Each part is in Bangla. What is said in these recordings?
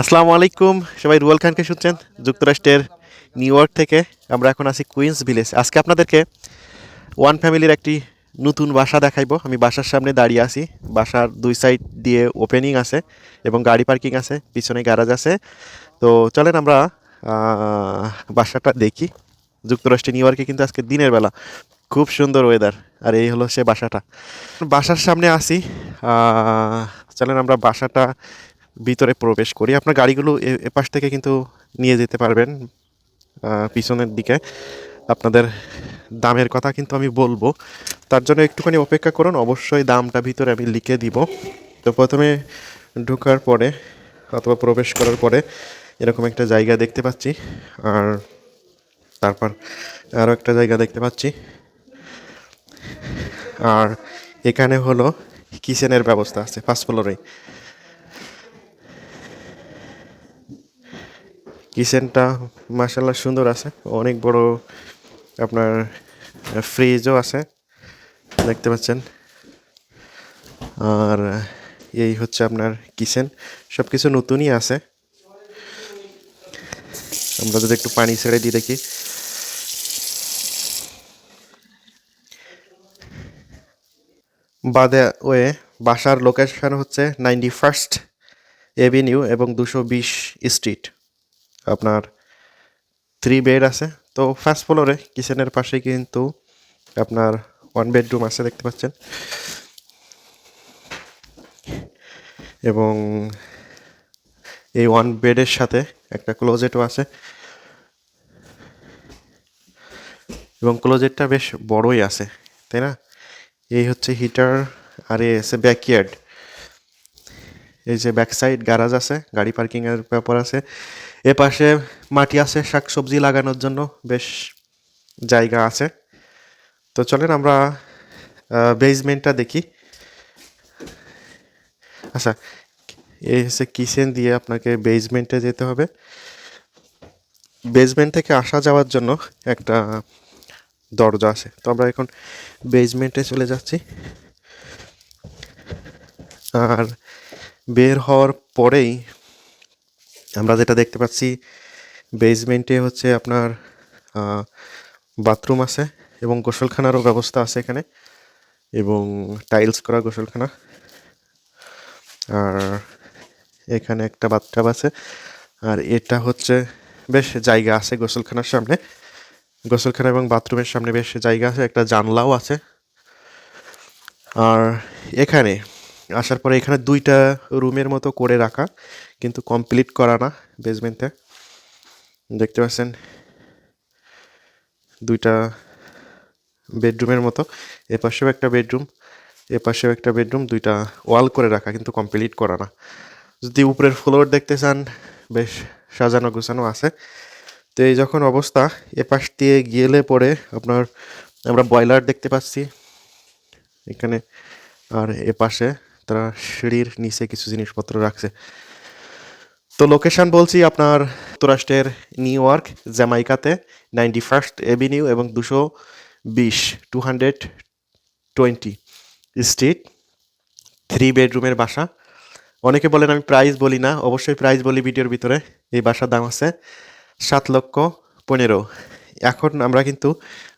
আসসালামু আলাইকুম। সবাই রুয়াল খানকে শুনছেন যুক্তরাষ্ট্রের নিউ ইয়র্ক থেকে। আমরা এখন আছি কুইন্স ভিলেজ। আজকে আপনাদেরকে ওয়ান ফ্যামিলির একটি নতুন বাসা দেখাইবো। আমি বাসার সামনে দাঁড়িয়ে আছি। বাসার দুই সাইড দিয়ে ওপেনিং আছে এবং গাড়ি পার্কিং আছে, পিছনে গ্যারাজ আছে। তো চলেন আমরা বাসাটা দেখি। যুক্তরাষ্ট্রে নিউ ইয়র্কে কিন্তু আজকে দিনের বেলা। খুব সুন্দর ওয়েদার আর এই হলো সে বাসাটা। বাসার সামনে আসি চলেন আমরা বাসাটা ভিতরে প্রবেশ করি। আপনার গাড়িগুলো এপাশ থেকে কিন্তু নিয়ে যেতে পারবেন পিছনের দিকে। আপনাদের দামের কথা কিন্তু আমি বলব। তার জন্য একটুখানি অপেক্ষা করুন, অবশ্যই দামটা ভিতরে আমি লিখে দিব। তো প্রথমে ঢোকার পরে অথবা প্রবেশ করার পরে এরকম একটা জায়গা দেখতে পাচ্ছি। আর তারপর আরও একটা জায়গা দেখতে পাচ্ছি। আর এখানে হলো কিচেনের ব্যবস্থা আছে, ফার্স্ট ফ্লোরেই কিচেনটা মাসাল্লাহ সুন্দর আছে। অনেক বড় আপনার ফ্রিজও আছে, দেখতে পাচ্ছেন। আর এই হচ্ছে আপনার কিচেন সব কিছু নতুনই আছে। আমরা যদি একটু পানি ছেড়ে দিই দেখি। বাদে ওয়ে, বাসার লোকেশন হচ্ছে নাইনটি ফার্স্ট এভিনিউ এবং দুশো বিশ স্ট্রিট। আপনার থ্রি বেড আছে। তো ফার্স্ট ফ্লোরে কিচেনের পাশে কিন্তু আপনার ওয়ান বেডরুম আছে দেখতে পাচ্ছেন। এবং এই ওয়ান বেডের সাথে একটা ক্লোজেটও আছে। এবং ক্লোজেটটা বেশ বড়ই আছে, তাই না? এই হচ্ছে হিটার আর এ আছে ব্যাকইয়ার্ড এই যে ব্যাক সাইড গ্যারাজ আছে, গাড়ি পার্কিংয়ের ব্যাপার আছে। এ পাশে মাটি আছে, শাকসবজি লাগানোর জন্য বেশ জায়গা আছে। তো চলেন আমরা বেসমেন্টটা দেখি। আচ্ছা এই হচ্ছে কিচেন দিয়ে আপনাকে বেসমেন্টে যেতে হবে। বেসমেন্ট থেকে আসা যাওয়ার জন্য একটা দরজা আছে। তো আমরা এখন বেসমেন্টে চলে যাচ্ছি। আর বের হওয়ার পরেই আমরা যেটা দেখতে পাচ্ছি বেসমেন্টে হচ্ছে আপনার বাথরুম আছে এবং গোসলখানারও ব্যবস্থা আছে এখানে এবং টাইলস করা গোসলখানা। আর এখানে একটা বাথটাব আছে। আর এটা হচ্ছে বেশ জায়গা আছে গোসলখানার সামনে। গোসলখানা এবং বাথরুমের সামনে বেশ জায়গা আছে, একটা জানলাও আছে। আর এখানে আসার পরে এখানে দুইটা রুমের মতো করে রাখা, কিন্তু কমপ্লিট করা না বেসমেন্টে দেখতে পাচ্ছেন, দুইটা বেডরুমের মতো। এ পাশেও একটা বেডরুম এ পাশেও একটা বেডরুম দুইটা ওয়াল করে রাখা, কিন্তু কমপ্লিট করা না। যদি উপরের ফ্লোর দেখতে চান, বেশ সাজানো গোছানো আছে। তো এই যখন অবস্থা এ পাশ দিয়ে গেলে পরে আপনার, আমরা বয়লার দেখতে পাচ্ছি। এখানে আর এ পাশে তারা সিঁড়ির নিচে কিছু জিনিসপত্র রাখছে। তো লোকেশন বলছি আপনার যুক্তরাষ্ট্রের নিউ ইয়র্ক জ্যামাইকাতে নাইনটি ফার্স্ট এভিনিউ এবং দুশো বিশ two hundred twenty street three বেডরুমের বাসা। অনেকে বলেন আমি প্রাইস বলি না। অবশ্যই প্রাইস বলি ভিডিওর ভিতরে। এই বাসার দাম আছে সাত লক্ষ পনেরো। এখন আমরা কিন্তু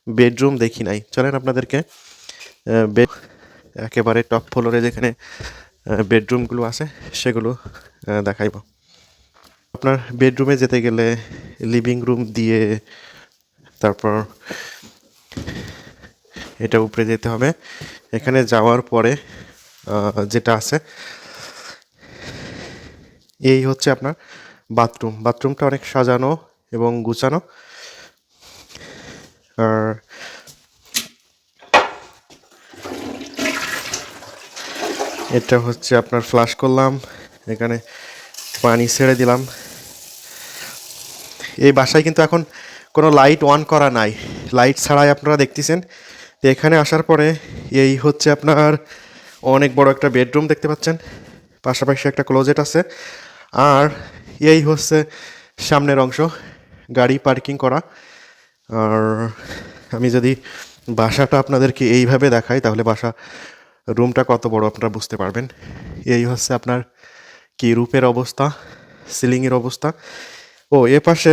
বেডরুম দেখি নাই। চলেন আপনাদেরকে আহ, বে- একেবারে টপ ফ্লোরে যেখানে বেডরুমগুলো আছে, সেগুলো দেখাইব। আপনার বেডরুমে যেতে গেলে লিভিং রুম দিয়ে তারপর এটা উপরে যেতে হবে। এখানে যাওয়ার পরে যেটা আছে, এই হচ্ছে আপনার বাথরুম বাথরুমটা অনেক সাজানো এবং গুছানো। আর এটা হচ্ছে আপনার ফ্লাশ করলাম, এখানে পানি ছেড়ে দিলাম। এই বাসায় কিন্তু এখন কোনো লাইট অন করা নাই। লাইট ছাড়াই আপনারা দেখতেছেন। তো এখানে আসার পরে এই হচ্ছে আপনার অনেক বড় একটা বেডরুম দেখতে পাচ্ছেন। পাশাপাশি একটা ক্লোজেট আছে। আর এই হচ্ছে সামনের অংশ, গাড়ি পার্কিং করা। আর আমি যদি বাসাটা আপনাদেরকে এইভাবে দেখাই, তাহলে বাসা রুমটা কত বড় আপনারা বুঝতে পারবেন। এই হচ্ছে আপনার কি রূপের অবস্থা, সিলিংয়ের অবস্থা। ও, এ পাশে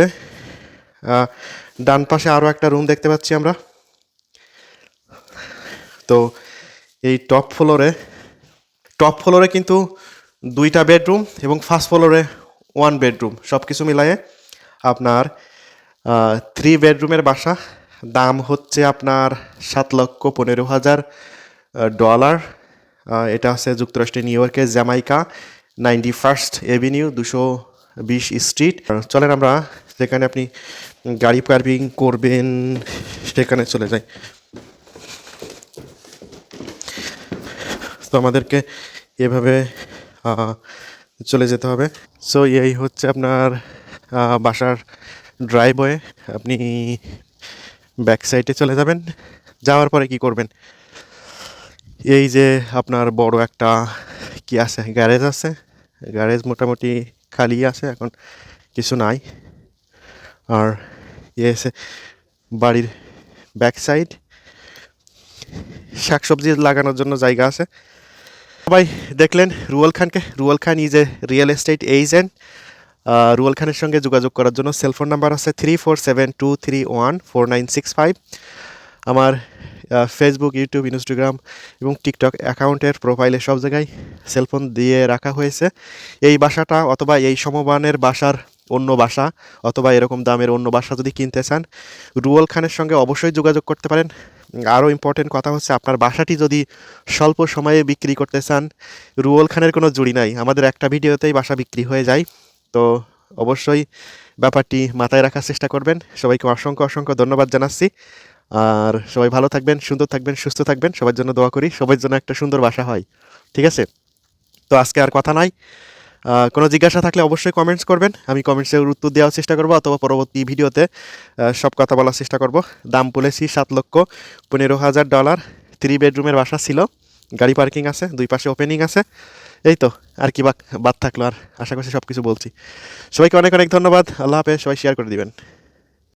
ডান পাশে আরও একটা রুম দেখতে পাচ্ছি আমরা। তো এই টপ ফ্লোরে টপ ফ্লোরে কিন্তু দুইটা বেডরুম এবং ফার্স্ট ফ্লোরে ওয়ান বেডরুম সব কিছু মিলায়ে আপনার থ্রি বেডরুমের বাসা। দাম হচ্ছে আপনার সাত লক্ষ পনেরো হাজার ডলার এটা আছে যুক্তরাষ্ট্রের নিউ ইয়র্কের জ্যামাইকা নাইনটি ফার্স্ট এভিনিউ দুশো বিশ স্ট্রিট চলেন আমরা যেখানে আপনি গাড়ি পার্কিং করবেন, সেখানে চলে যাই। তো আমাদেরকে এভাবে চলে যেতে হবে। সো এই হচ্ছে আপনার বাসার ড্রাইভওয়ে আপনি ব্যাক সাইডে চলে যাবেন। যাওয়ার পরে কি করবেন? এই যে আপনার বড় একটা কি আছে? গ্যারেজ আছে। গ্যারেজ মোটামুটি খালি আছে, এখন কিছু নাই। আর ইয়ে আছে বাড়ির ব্যাক সাইড শাকসবজি লাগানোর জন্য জায়গা আছে। সবাই দেখলেন রুয়াল খানকে। Ruyal Khan is a real estate agent Ruyal খানের সঙ্গে যোগাযোগ করার জন্য সেলফোন নাম্বার আছে three four seven two three one four nine six five আমার ফেসবুক ইউটিউব ইনস্টাগ্রাম এবং টিকটক অ্যাকাউন্টের প্রোফাইলে সব জায়গায় সেলফোন দিয়ে রাখা হয়েছে। এই বাসাটা অথবা এই সমবানের বাসার অন্য বাসা অথবা এরকম দামের অন্য বাসা যদি কিনতে চান, রুয়েল খানের সঙ্গে অবশ্যই যোগাযোগ করতে পারেন। আরও ইম্পর্টেন্ট কথা হচ্ছে আপনার বাসাটি যদি স্বল্প সময়ে বিক্রি করতে চান, রুয়েল খানের কোনো জুড়ি নাই। আমাদের একটা ভিডিওতেই বাসা বিক্রি হয়ে যায়। তো অবশ্যই ব্যাপারটি মাথায় রাখার চেষ্টা করবেন। সবাইকে অসংখ্য অসংখ্য ধন্যবাদ জানাচ্ছি। আর সবাই ভালো থাকবেন, সুন্দর থাকবেন, সুস্থ থাকবেন। সবার জন্য দোয়া করি সবার জন্য একটা সুন্দর বাসা হয়। ঠিক আছে? তো আজকে আর কথা নাই। কোনো জিজ্ঞাসা থাকলে অবশ্যই কমেন্টস করবেন। আমি কমেন্টসের উত্তর দেওয়ার চেষ্টা করব অথবা পরবর্তী ভিডিওতে সব কথা বলার চেষ্টা করব। দাম বলেছি সাত লক্ষ পনেরো হাজার ডলার। থ্রি বেডরুমের বাসা ছিল। গাড়ি পার্কিং আছে, দুই পাশে ওপেনিং আছে। এই তো, আর কি বাদ থাকল আর। আশা করছি সব কিছু বলছি। সবাইকে অনেক অনেক ধন্যবাদ। আল্লাহ হাফেজ, সবাই শেয়ার করে দিবেন।